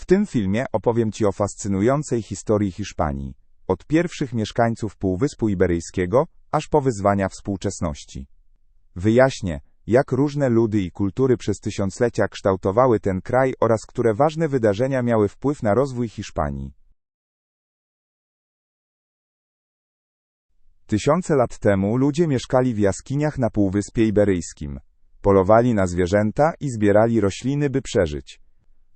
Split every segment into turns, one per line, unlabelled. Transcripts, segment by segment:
W tym filmie opowiem Ci o fascynującej historii Hiszpanii, od pierwszych mieszkańców Półwyspu Iberyjskiego, aż po wyzwania współczesności. Wyjaśnię, jak różne ludy i kultury przez tysiąclecia kształtowały ten kraj oraz które ważne wydarzenia miały wpływ na rozwój Hiszpanii. Tysiące lat temu ludzie mieszkali w jaskiniach na Półwyspie Iberyjskim. Polowali na zwierzęta i zbierali rośliny, by przeżyć.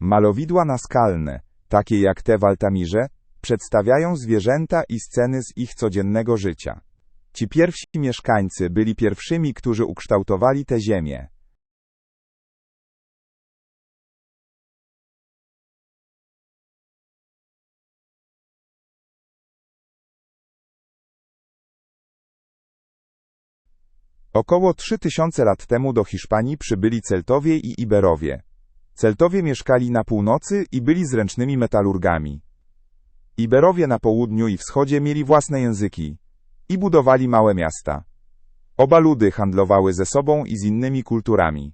Malowidła naskalne, takie jak te w Altamirze, przedstawiają zwierzęta i sceny z ich codziennego życia. Ci pierwsi mieszkańcy byli pierwszymi, którzy ukształtowali tę ziemię. Około 3000 lat temu do Hiszpanii przybyli Celtowie i Iberowie. Celtowie mieszkali na północy i byli zręcznymi metalurgami. Iberowie na południu i wschodzie mieli własne języki i budowali małe miasta. Oba ludy handlowały ze sobą i z innymi kulturami.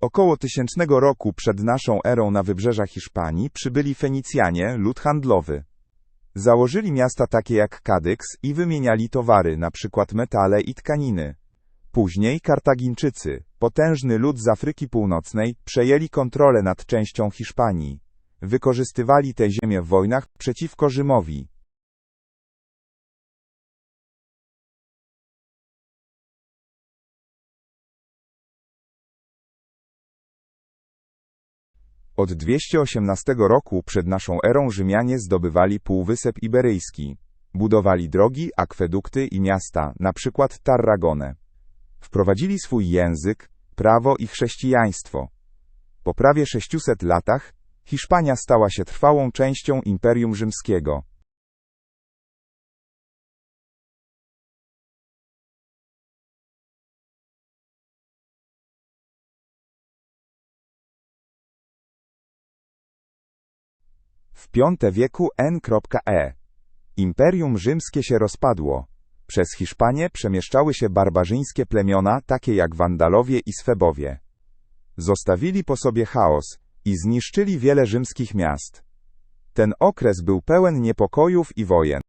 Około tysięcznego roku przed naszą erą na wybrzeża Hiszpanii przybyli Fenicjanie, lud handlowy. Założyli miasta takie jak Kadyks i wymieniali towary, np. metale i tkaniny. Później Kartagińczycy, potężny lud z Afryki Północnej, przejęli kontrolę nad częścią Hiszpanii. Wykorzystywali tę ziemię w wojnach przeciwko Rzymowi. Od 218 roku przed naszą erą Rzymianie zdobywali Półwysep Iberyjski. Budowali drogi, akwedukty i miasta, na przykład Tarragonę. Wprowadzili swój język, prawo i chrześcijaństwo. Po prawie 600 latach Hiszpania stała się trwałą częścią Imperium Rzymskiego. W V wieku N.E. Imperium Rzymskie się rozpadło. Przez Hiszpanię przemieszczały się barbarzyńskie plemiona, takie jak Wandalowie i Swebowie. Zostawili po sobie chaos i zniszczyli wiele rzymskich miast. Ten okres był pełen niepokojów i wojen.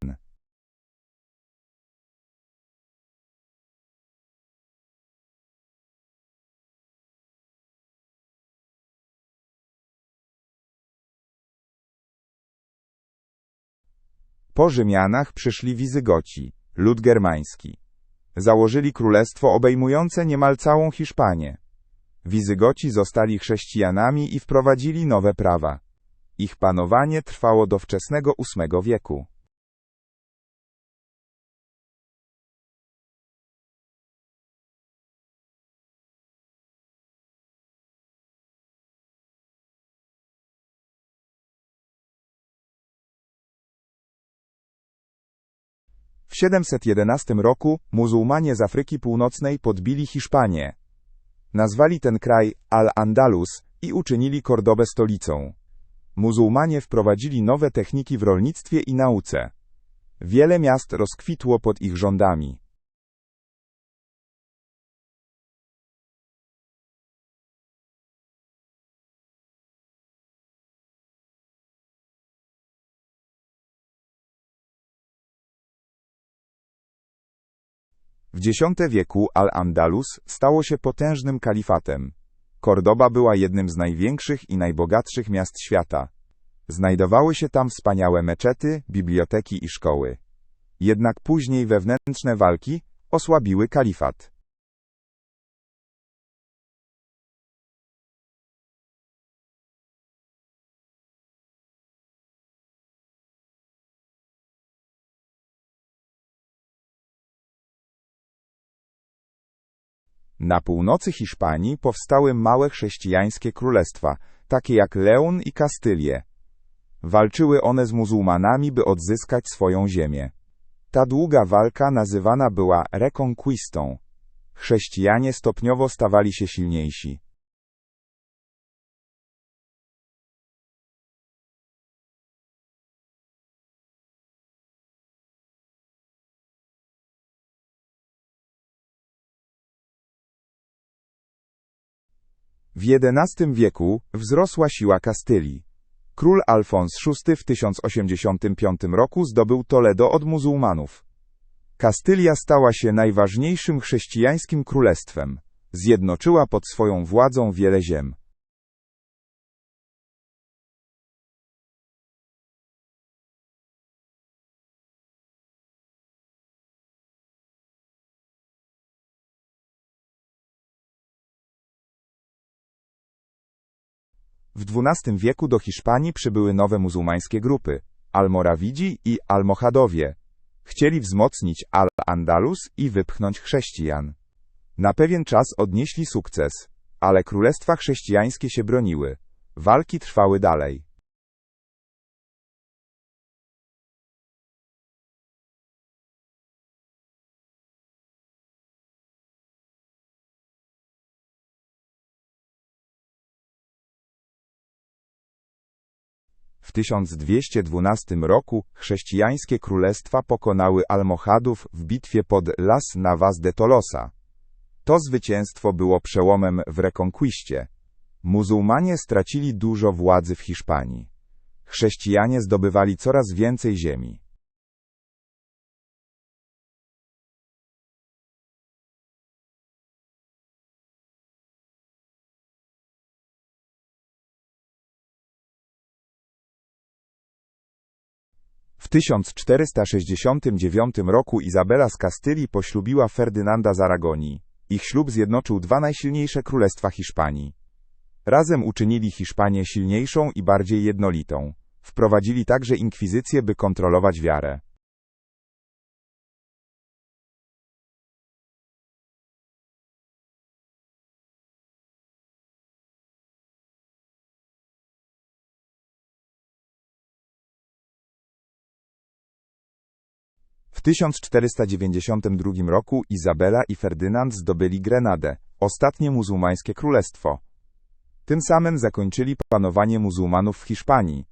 Po Rzymianach przyszli Wizygoci, lud germański. Założyli królestwo obejmujące niemal całą Hiszpanię. Wizygoci zostali chrześcijanami i wprowadzili nowe prawa. Ich panowanie trwało do wczesnego VIII wieku. W 711 roku muzułmanie z Afryki Północnej podbili Hiszpanię. Nazwali ten kraj Al-Andalus i uczynili Kordobę stolicą. Muzułmanie wprowadzili nowe techniki w rolnictwie i nauce. Wiele miast rozkwitło pod ich rządami. X wieku Al-Andalus stało się potężnym kalifatem. Kordoba była jednym z największych i najbogatszych miast świata. Znajdowały się tam wspaniałe meczety, biblioteki i szkoły. Jednak później wewnętrzne walki osłabiły kalifat. Na północy Hiszpanii powstały małe chrześcijańskie królestwa, takie jak Leon i Kastylię. Walczyły one z muzułmanami, by odzyskać swoją ziemię. Ta długa walka nazywana była reconquistą. Chrześcijanie stopniowo stawali się silniejsi. W XI wieku wzrosła siła Kastylii. Król Alfons VI w 1085 roku zdobył Toledo od muzułmanów. Kastylia stała się najważniejszym chrześcijańskim królestwem. Zjednoczyła pod swoją władzą wiele ziem. W XII wieku do Hiszpanii przybyły nowe muzułmańskie grupy Almorawidzi i Almohadowie. Chcieli wzmocnić Al-Andalus i wypchnąć chrześcijan. Na pewien czas odnieśli sukces, ale królestwa chrześcijańskie się broniły. Walki trwały dalej. W 1212 roku chrześcijańskie królestwa pokonały Almohadów w bitwie pod Las Navas de Tolosa. To zwycięstwo było przełomem w rekonkwiście. Muzułmanie stracili dużo władzy w Hiszpanii. Chrześcijanie zdobywali coraz więcej ziemi. W 1469 roku Izabela z Kastylii poślubiła Ferdynanda z Aragonii. Ich ślub zjednoczył dwa najsilniejsze królestwa Hiszpanii. Razem uczynili Hiszpanię silniejszą i bardziej jednolitą. Wprowadzili także inkwizycję, by kontrolować wiarę. W 1492 roku Izabela i Ferdynand zdobyli Grenadę, ostatnie muzułmańskie królestwo. Tym samym zakończyli panowanie muzułmanów w Hiszpanii.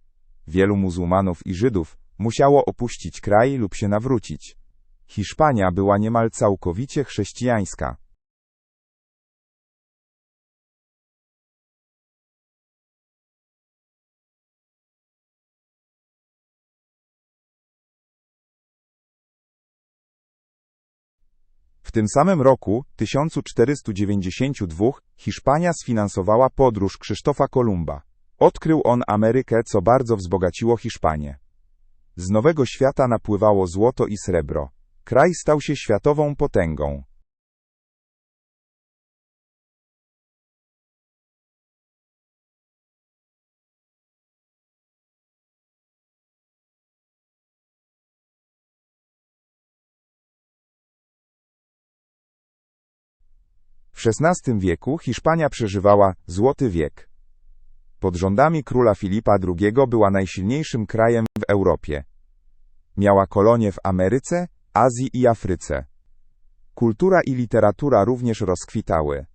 Wielu muzułmanów i Żydów musiało opuścić kraj lub się nawrócić. Hiszpania była niemal całkowicie chrześcijańska. W tym samym roku, 1492, Hiszpania sfinansowała podróż Krzysztofa Kolumba. Odkrył on Amerykę, co bardzo wzbogaciło Hiszpanię. Z Nowego Świata napływało złoto i srebro. Kraj stał się światową potęgą. W XVI wieku Hiszpania przeżywała złoty wiek. Pod rządami króla Filipa II była najsilniejszym krajem w Europie. Miała kolonie w Ameryce, Azji i Afryce. Kultura i literatura również rozkwitały.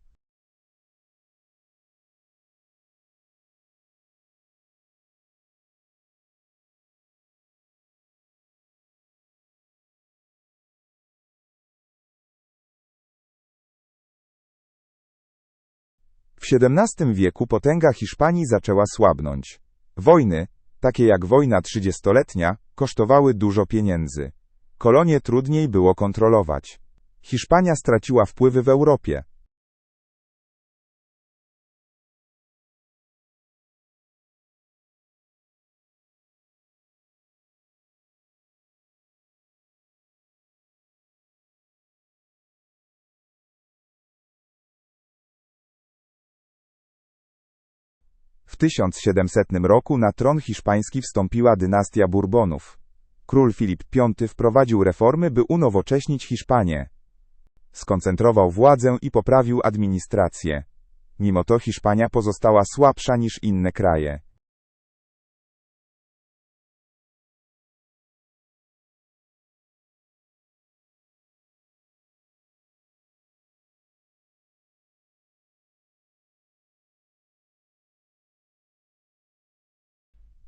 W XVII wieku potęga Hiszpanii zaczęła słabnąć. Wojny, takie jak wojna trzydziestoletnia, kosztowały dużo pieniędzy. Kolonie trudniej było kontrolować. Hiszpania straciła wpływy w Europie. W 1700 roku na tron hiszpański wstąpiła dynastia Bourbonów. Król Filip V wprowadził reformy, by unowocześnić Hiszpanię. Skoncentrował władzę i poprawił administrację. Mimo to Hiszpania pozostała słabsza niż inne kraje.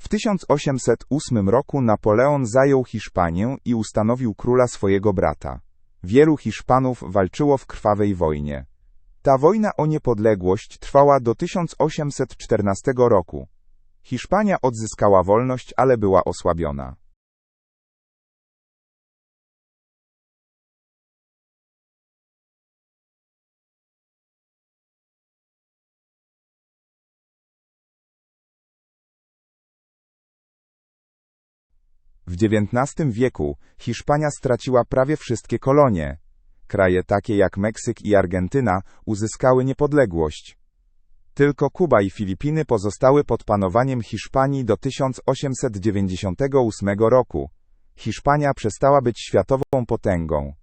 W 1808 roku Napoleon zajął Hiszpanię i ustanowił króla swojego brata. Wielu Hiszpanów walczyło w krwawej wojnie. Ta wojna o niepodległość trwała do 1814 roku. Hiszpania odzyskała wolność, ale była osłabiona. W XIX wieku Hiszpania straciła prawie wszystkie kolonie. Kraje takie jak Meksyk i Argentyna uzyskały niepodległość. Tylko Kuba i Filipiny pozostały pod panowaniem Hiszpanii do 1898 roku. Hiszpania przestała być światową potęgą.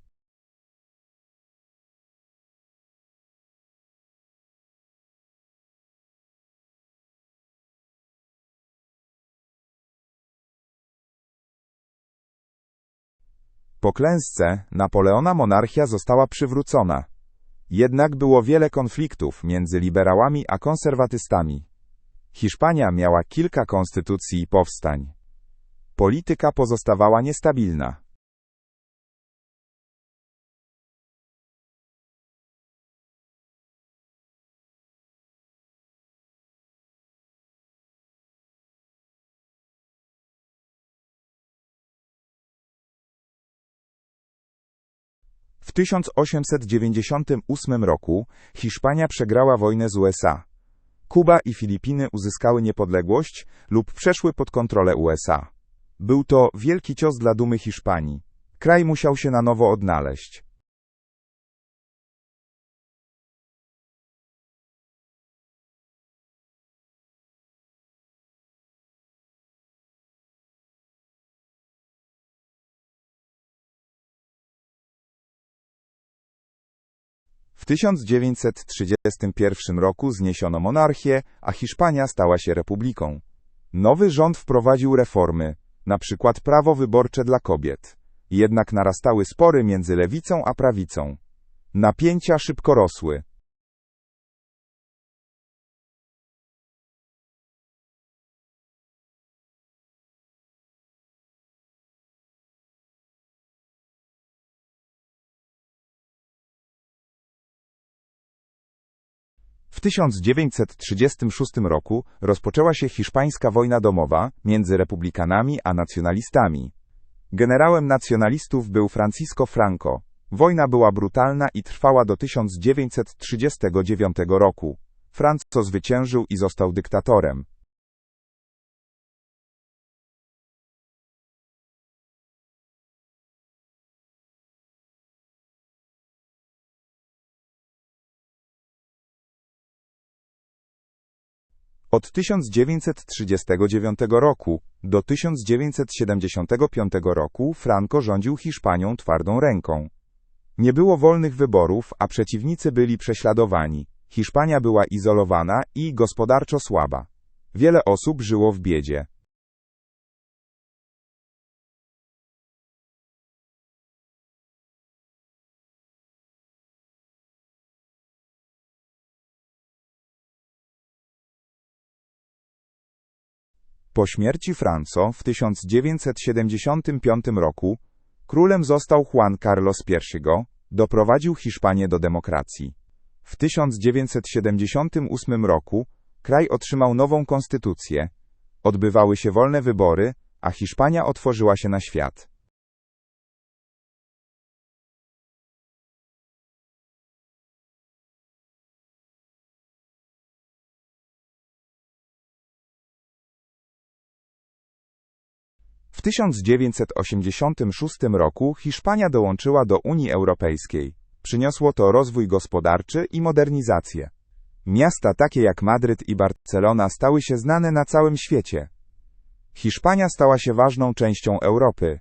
Po klęsce Napoleona monarchia została przywrócona. Jednak było wiele konfliktów między liberałami a konserwatystami. Hiszpania miała kilka konstytucji i powstań. Polityka pozostawała niestabilna. W 1898 roku Hiszpania przegrała wojnę z USA. Kuba i Filipiny uzyskały niepodległość lub przeszły pod kontrolę USA. Był to wielki cios dla dumy Hiszpanii. Kraj musiał się na nowo odnaleźć. W 1931 roku zniesiono monarchię, a Hiszpania stała się republiką. Nowy rząd wprowadził reformy, na przykład prawo wyborcze dla kobiet. Jednak narastały spory między lewicą a prawicą. Napięcia szybko rosły. 1936 roku rozpoczęła się hiszpańska wojna domowa między republikanami a nacjonalistami. Generałem nacjonalistów był Francisco Franco. Wojna była brutalna i trwała do 1939 roku. Franco zwyciężył i został dyktatorem. Od 1939 roku do 1975 roku Franco rządził Hiszpanią twardą ręką. Nie było wolnych wyborów, a przeciwnicy byli prześladowani. Hiszpania była izolowana i gospodarczo słaba. Wiele osób żyło w biedzie. Po śmierci Franco w 1975 roku królem został Juan Carlos I, doprowadził Hiszpanię do demokracji. W 1978 roku kraj otrzymał nową konstytucję, odbywały się wolne wybory, a Hiszpania otworzyła się na świat. 1986 roku Hiszpania dołączyła do Unii Europejskiej. Przyniosło to rozwój gospodarczy i modernizację. Miasta takie jak Madryt i Barcelona stały się znane na całym świecie. Hiszpania stała się ważną częścią Europy.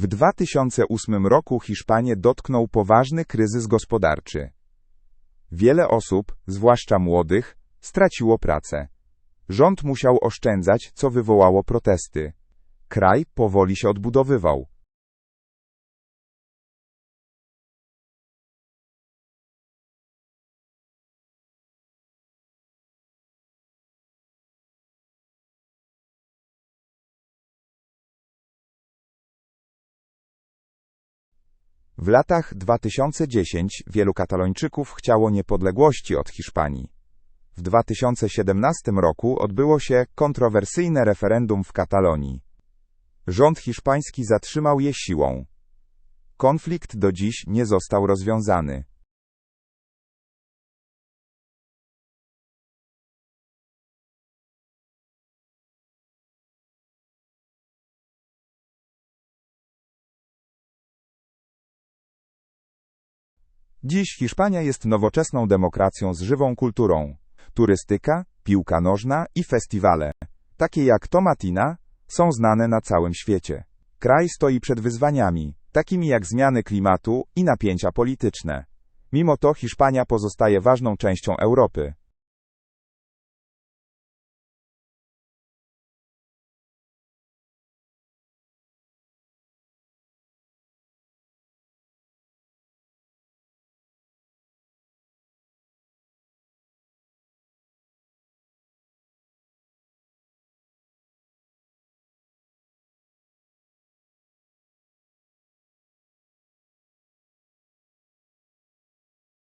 W 2008 roku Hiszpanię dotknął poważny kryzys gospodarczy. Wiele osób, zwłaszcza młodych, straciło pracę. Rząd musiał oszczędzać, co wywołało protesty. Kraj powoli się odbudowywał. W latach 2010 wielu Katalończyków chciało niepodległości od Hiszpanii. W 2017 roku odbyło się kontrowersyjne referendum w Katalonii. Rząd hiszpański zatrzymał je siłą. Konflikt do dziś nie został rozwiązany. Dziś Hiszpania jest nowoczesną demokracją z żywą kulturą. Turystyka, piłka nożna i festiwale, takie jak Tomatina, są znane na całym świecie. Kraj stoi przed wyzwaniami, takimi jak zmiany klimatu i napięcia polityczne. Mimo to Hiszpania pozostaje ważną częścią Europy.